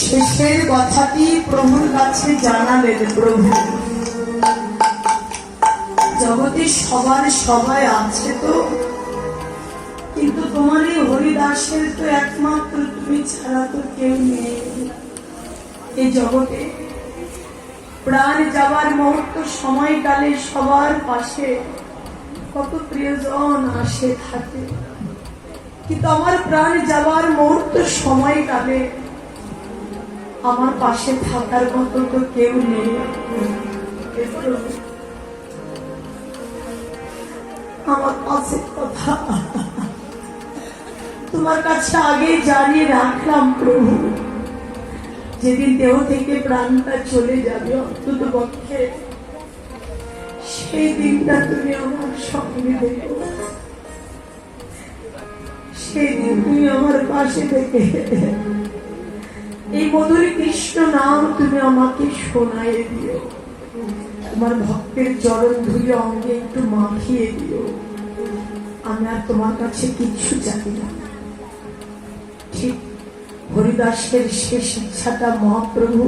শেষের কথাটি প্রভুর কাছে জানালেন প্রভু। জগতে সবার সবাই আছে তো। কিন্তু তোমার এই হরিদাসের তো একমাত্র তুমি ছাড়া তো কেউ নেই। এই জগতে প্রাণ যাবার মুহূর্ত সময়কালে সবার পাশে কত প্রিয়জন আসে থাকে। কিন্তু আমার প্রাণ যাবার মুহূর্ত সময়কালে আমার পাশে থাকার মতো তো কেউ নেই। আমার পাশে কথা। তোমার কাছে আগে জানিয়ে রাখলাম, প্রভু। যেদিন দেহ থেকে প্রাণটা চলে যাবে অন্তত পক্ষে, সেই দিনটা তুমি আমার সঙ্গে দেখো। সেই দিন তুমি আমার পাশে থেকে এই মধুর কৃষ্ণ নাম তুমি আমাকে শোনায় দিও। তোমার ভক্তের চরণ ধুয়ে অঙ্গে একটু মাখিয়ে দিও। আমি আর তোমার কাছে কিচ্ছু চাই না। ঠিক হরিদাসের শেষ ইচ্ছাটা মহাপ্রভু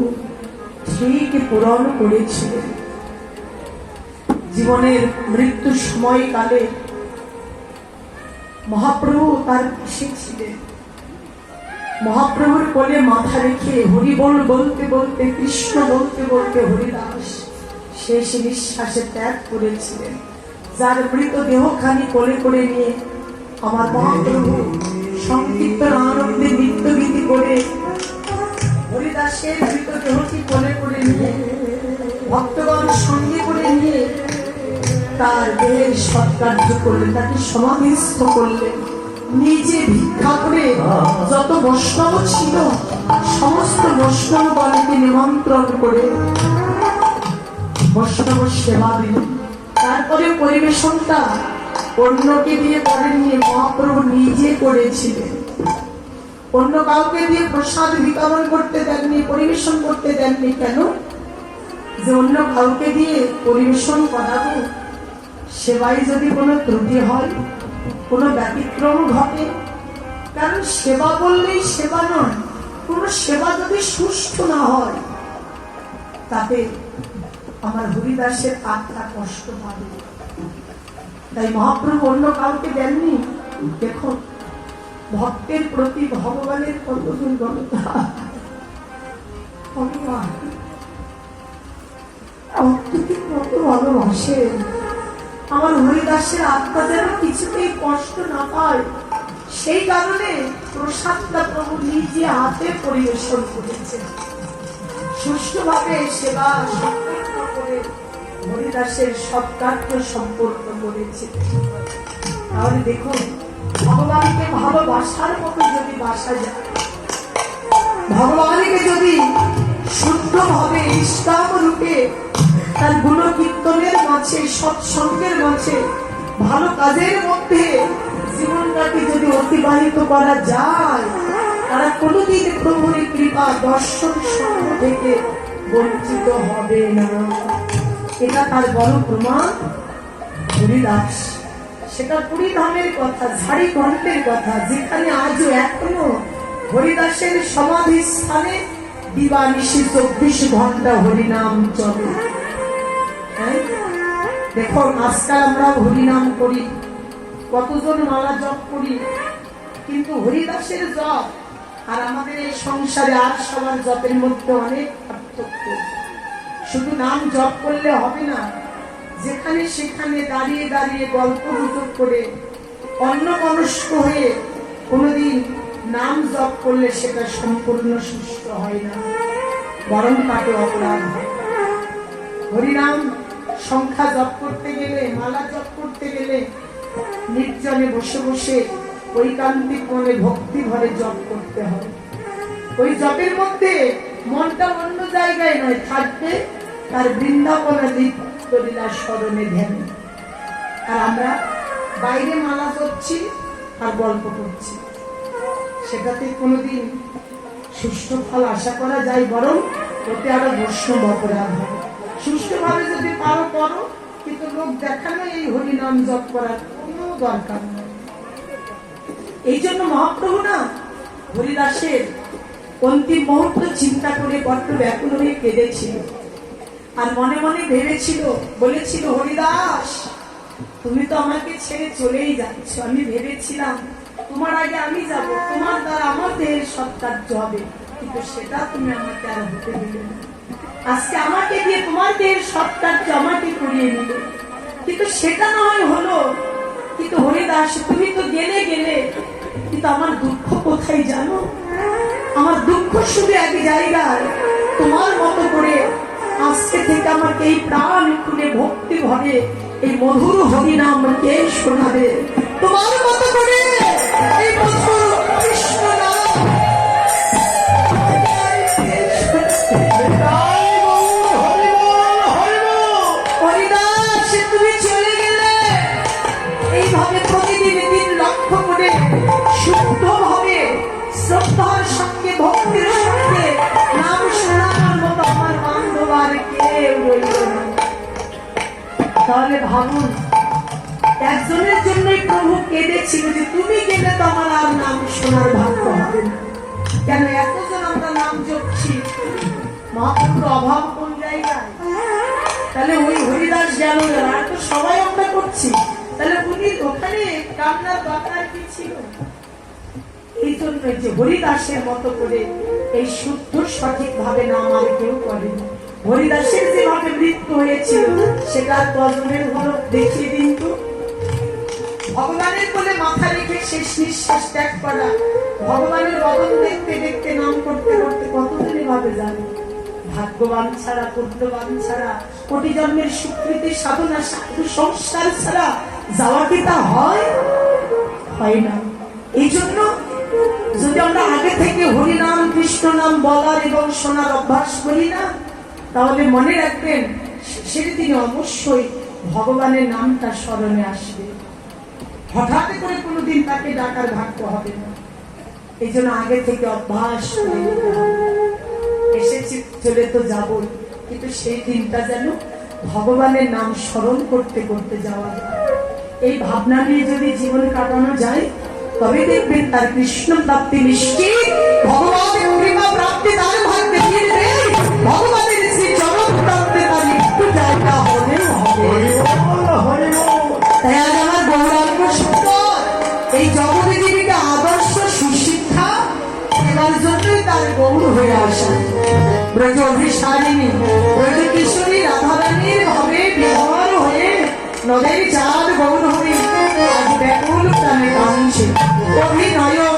ঠিক পূরণ করেছিলেন। জীবনের মৃত্যু সময়কালে মহাপ্রভু তার পাশে ছিলেন। মহাপ্রভুর কোলে মাথা রেখে হরি বল বলতে বলতে, কৃষ্ণ বলতে বলতে হরিদাস শেষ নিঃশ্বাসে ত্যাগ করেছিলেন। যার মৃত দেহখানি কোলে করে নিয়ে আমার মহাপ্রভু সংকীর্তন আনন্দে নৃত্য গীতি করে হরিদাসের মৃত দেহটি কোলে করে নিয়ে ভক্তগণ সঙ্গে করে নিয়ে তার দেহের সৎকার্য করলেন, তাকে সমাধিস্থ করলেন। নিজে ভিক্ষা করে যত বৈষ্ণব ছিল, সমস্ত বৈষ্ণব বৈষ্ণবগণকে নিমন্ত্রণ করে বৈষ্ণব সেবা দিলেন তারপরে পরিবেশনটা অন্যকে দিয়ে করেননি মহাপ্রভু নিজে করেছিলেন। অন্য কাউকে দিয়ে প্রসাদ বিতরণ করতে দেননি, পরিবেশন করতে দেননি কেন? যে অন্য কাউকে দিয়ে পরিবেশন করাবো সেবাই যদি কোনো ত্রুটি হয় কোনো ব্যতিক্রম ঘটে। কারণ সেবা বললেই সেবা নয়, কোনো সেবা যদি সুষ্ঠু না হয়, তাতে আমার হরিদাসের আত্মা কষ্ট পাবে। তাই মহাপ্রভু অন্য কাউকে দেননি। দেখুন ভক্তের প্রতি ভগবানের কত ভক্তকে কত ভালোবাসে। আমার হরিদাসের আত্মা যেন কিছুতেই কষ্ট না পায়, সেই কারণে প্রসাদটা প্রভু নিজে হাতে পরিবেশন করেছে সুষ্ঠুভাবে সেবা করে হরিদাসের সৎকার্য সম্পূর্ণ করেছে তাহলে দেখুন, ভগবানকে ভালোবাসার মতো যদি বাসা যায়, ভগবানকে যদি শুদ্ধভাবে ইষ্টাম রূপে তার গুণ কীর্তনের মাঝে সৎসঙ্গের মাঝে ভালো কাজের মধ্যে জীবনটাকে যদি অতিবাহিত করা যায়, তারা কোনোদিন প্রভুর কৃপা দর্শন সঙ্গ থেকে বঞ্চিত হবে না এটা তার বড় প্রমাণ হরিদাস, সেটা পুরী ধামের কথা ঝাড়ি ঘন্টের কথা, যেখানে আজও এখনও হরিদাসের সমাধি স্থানে দিবানিশি চব্বিশ ঘণ্টা হরিনাম চলে? দেখুন, আজকাল আমরা হরিনাম করি, কতজন মালা জপ করি, কিন্তু হরিদাসের জপ আর আমাদের এই সংসারে আর সবার জপের মধ্যে অনেক পার্থক্য। শুধু নাম জপ করলে হবে না, যেখানে সেখানে দাঁড়িয়ে দাঁড়িয়ে গল্প গুজব করে অন্য মনস্ক হয়ে কোনোদিন নাম জপ করলে সেটা সম্পূর্ণ সুস্থ হয় না, বরং তাকে অপরাধ হয়। হরিনাম সংখ্যা জপ করতে গেলে, মালা জপ করতে গেলে নির্জনে বসে বসে ঐকান্তিক মনে ভক্তি ভরে জপ করতে হয় ওই জপের মধ্যে মনটা অন্য জায়গায় নয়, থাকবে তার বৃন্দাবনা লীলার স্মরণে ধ্যানে। আর আমরা বাইরে মালা জপছি আর গল্প করছি। সেটাতে কোনোদিন সুস্থ ফল আশা করা যায়, বরং ওতে আরও বৈষ্ণব অপরাধ হবে সুষ্ঠুভাবে যদি পারো করো। কিন্তু লোক দেখানো এই হরিনাম জপ করার কোনো দরকার এই জন্য মহাপ্রভু না হরিদাসের অন্তিম মুহূর্ত চিন্তা করে বড্ড ব্যাকুল হয়ে কেঁদেছিল। আর মনে মনে ভেবেছিল, বলেছিল, হরিদাস, তুমি তো আমাকে ছেড়ে চলেই যাচ্ছ। আমি ভেবেছিলাম, তোমার আগে আমি যাব। তোমার দ্বারা আমার দেহের সৎকার্য হবে। কিন্তু সেটা তুমি আমাকে আর হতে দিলে না। আজকে আমাকে দিয়ে তোমাদের সৎকার্য আমাকে করিয়ে নিলে কিন্তু সেটা না হয় হলো, কিন্তু হরিদাস, তুমি তো গেলে গেলে, কিন্তু আমার দুঃখ কোথায় জানো? আমার দুঃখ শুধু এক জায়গায়, তোমার মতো করে আজকে থেকে আমাকে এই প্রাণ খুলে ভক্তি ভরে এই মধুর হরিনাম কে শোনাবে? তোমার মতো করে এই মধুর এইভাবে প্রতিদিন দিন লক্ষ্য করে শুদ্ধভাবে শ্রদ্ধার সঙ্গে ভক্তির সঙ্গে নাম শোনানোর মতো আমার বান্ধব আর কেউ রইল তাহলে ভাবুন, একজনের জন্যই প্রভু কেঁদেছিল যে তুমি গেলে তো আমার আর নাম শোনার ভাগ্য হবে না। কেন এতজন আমরা নাম জপছি? মহাপ্রভুর অভাব কোন জায়গায়? তাহলে ওই হরিদাস গেল আর তো সবাই আমরা করছি। তাহলে উনি ওখানে কান্নার দরকার কি ছিল? এই জন্য যে হরিদাসের মতো করে এই শুদ্ধ, সঠিক ভাবে নাম আর কেউ করে। হরিদাসের যেভাবে মৃত্যু হয়েছিল, সেটা কজনের হলো দেখিয়ে দিন তো। ভগবানের বলে মাথা রেখে শেষ নিঃশ্বাস ত্যাগ করা। ভগবানের বদন দেখতে দেখতে নাম করতে করতে কতদিনই ভাবে জানে? ভাগ্যবান ছাড়া, পুণ্যবান ছাড়া, কোটি জন্মের স্বীকৃতি সাধনা, সাধু সংস্কার ছাড়া যাওয়া কি তা হয়? না। এই জন্য যদি আমরা আগে থেকে হরিনাম কৃষ্ণ নাম বলার এবং শোনার অভ্যাস করি না, তাহলে মনে রাখবেন অবশ্যই ভগবানের নামটা স্মরণে আসবে। হঠাৎ করে কোনোদিন তাকে ডাকার ভাগ্য হবে না। এই জন্য আগে থেকে অভ্যাস। এসেছি, চলে তো যাবই, কিন্তু সেই দিনটা যেন ভগবানের নাম স্মরণ করতে করতে যাওয়া যায়। এই ভাবনা নিয়ে যদি জীবন কাটানো যায় তবে দেখবেন তার কৃষ্ণ প্রাপ্তি নিশ্চিত। ভগবানের কৃপা প্রাপ্তি তার ভাগ্যে ফিরবে ভগবানের শ্রী চরণ প্রাপ্তি তার একটু জায়গা হলেও হবে। তাই আজ আমার গৌরাঙ্গ সুন্দর এই জগদেবীকে আদর্শ সুশিক্ষা এবার জন্যই তার গৌর হয়ে আসা। ব্রজ অভিসারিণী ব্রজ কিশোরী রাধারানীর ভাবে বিহর হয়ে নদের চাঁদ গৌর হয়ে আজ ব্যাকুল প্রাণে কাঁদছে অভিনয়